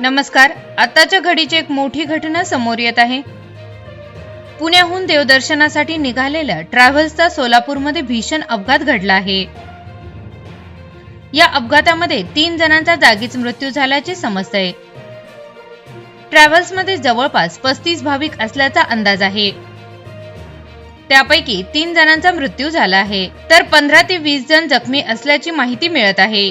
नमस्कार. आताच्या घडीची एक मोठी घटना समोर येत आहे. पुण्याहून देवदर्शनासाठी निघालेल्या ट्रॅव्हल्सचा सोलापूरमध्ये भीषण अपघात घडला आहे. या अपघातामध्ये तीन जणांचा जागीच मृत्यू झाल्याचे समजतंय ट्रॅव्हल्समध्ये जवळपास पस्तीस भाविक असल्याचा अंदाज आहे. त्यापैकी तीन जणांचा मृत्यू झाला आहे. तर पंधरा ते वीस जण जखमी असल्याची माहिती मिळत आहे.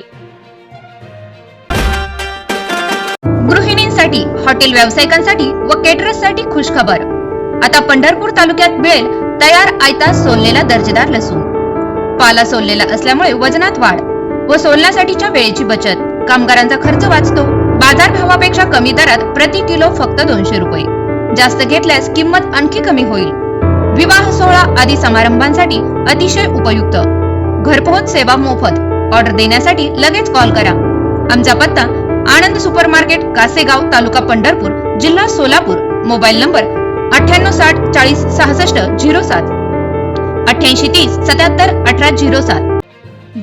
गृहिणींसाठी हॉटेल व्यावसायिकांसाठी व केटरर्ससाठी खुशखबर. आता पंढरपूर तालुक्यात मिळेल तयार आयता सोललेला दर्जेदार लसूण. पाला सोललेला असल्यामुळे वजनात वाढ व सोलण्यासाठीच्या वेळेची बचत. कामगारांचा खर्च वाचतो. बाजार भावापेक्षा कमी दरात प्रति किलो फक्त दोनशे रुपये. जास्त घेतल्यास किंमत आणखी कमी होईल. विवाह सोहळा आदी समारंभांसाठी अतिशय उपयुक्त. घरपोहोच सेवा मोफत. ऑर्डर देण्यासाठी लगेच कॉल करा. आमचा पत्ता आनंद सुपर मार्केट कासेगाव तालुका पंढरपूर जिल्हा सोलापूर. मोबाईल नंबर अठ्ठ्याण्णव साठ चाळीस सहासष्ट झिरो सात. अठ्ठ्याऐंशी तीस सत्याहत्तर अठरा झिरो सात.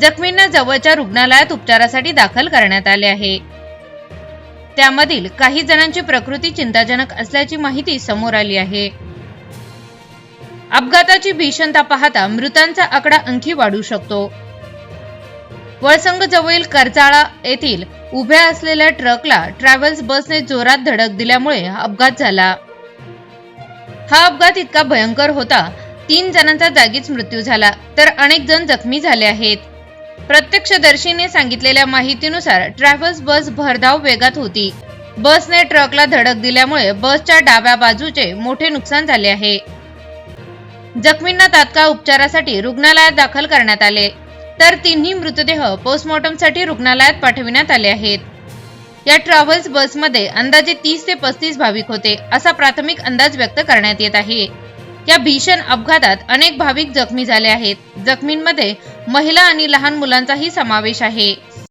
जखमींना जवळच्या रुग्णालयात उपचारासाठी दाखल करण्यात आले आहे. त्यामधील काही जणांची प्रकृती चिंताजनक असल्याची माहिती समोर आली आहे. अपघाताची भीषणता पाहता मृतांचा आकडा आणखी वाढू शकतो. वळसंग जवळील करजाळा येथील उभ्या असलेल्या ट्रकला ट्रॅव्हल्स बसने जोरात धडक दिल्यामुळे अपघात झाला. हा अपघात इतका भयंकर होता तीन जणांचा जागीच मृत्यू झाला तर अनेक जण जखमी झाले आहेत. प्रत्यक्षदर्शीने सांगितलेल्या माहितीनुसार ट्रॅव्हल्स बस भरधाव वेगात होती. बसने ट्रकला धडक दिल्यामुळे बसच्या डाव्या बाजूचे मोठे नुकसान झाले आहे. जखमींना तात्काळ उपचारासाठी रुग्णालयात दाखल करण्यात आले. तर तिन्ही मृतदेह पोस्टमॉर्टमसाठी रुग्णालयात पाठविण्यात आले आहेत. या ट्रॅव्हल्स बसमध्ये अंदाजे तीस ते पस्तीस भाविक होते असा प्राथमिक अंदाज व्यक्त करण्यात येत आहे. या भीषण अपघातात अनेक भाविक जखमी झाले आहेत. जखमींमध्ये महिला आणि लहान मुलांचाही समावेश आहे.